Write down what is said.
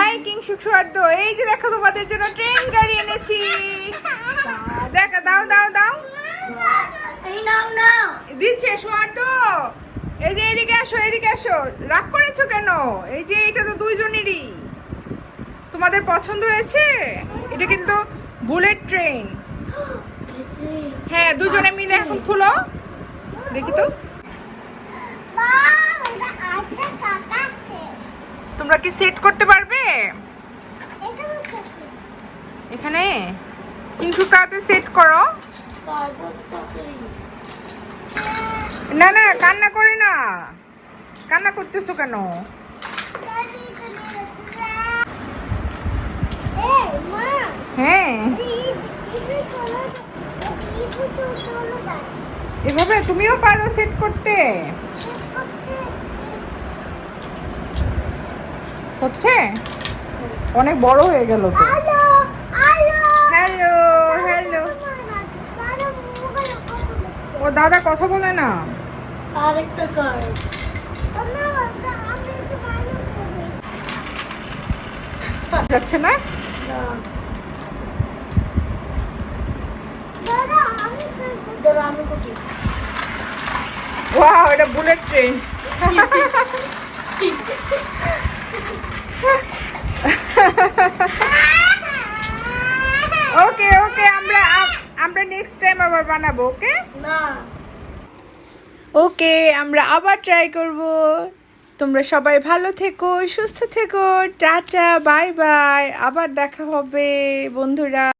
এই কিংসুক সৌহার্দ এই যে দেখো তোমাদের জন্য ট্রেন গাড়ি এনেছি। দেখা দাও দাও দাও। দিচ্ছে এই যে এদিকে আসো এদিকে আসো। রাগ করেছ কেন? এই যে এটা তো দুইজনেরই। তোমাদের পছন্দ হয়েছে? এটা কিন্তু বুলেট ট্রেন। হ্যাঁ দুজনে মিলে এখন খুলো। দেখি তো। তোমরা কি সেট করতে পারবে? এখানে কিন্তু কাতে সেট করো। না না কান্না করে না। কান্না করতেছো কেন? হ্যাঁ। এভাবে তুমিও পারো সেট করতে। হচ্ছে অনেক বড় হয়ে গেল তো। হ্যালো হ্যালো ও দাদা কথা বলে না। আরেকটা যাচ্ছে না? ওয়াও এটা বুলেট ট্রেন ওকে ওকে আমরা আম- আমরা নেক্সট টাইম আবার বানাবো ওকে না। ওকে আমরা আবার ট্রাই করব। তোমরা সবাই ভালো থেকো সুস্থ থেকো টাটা বাই বাই আবার দেখা হবে বন্ধুরা।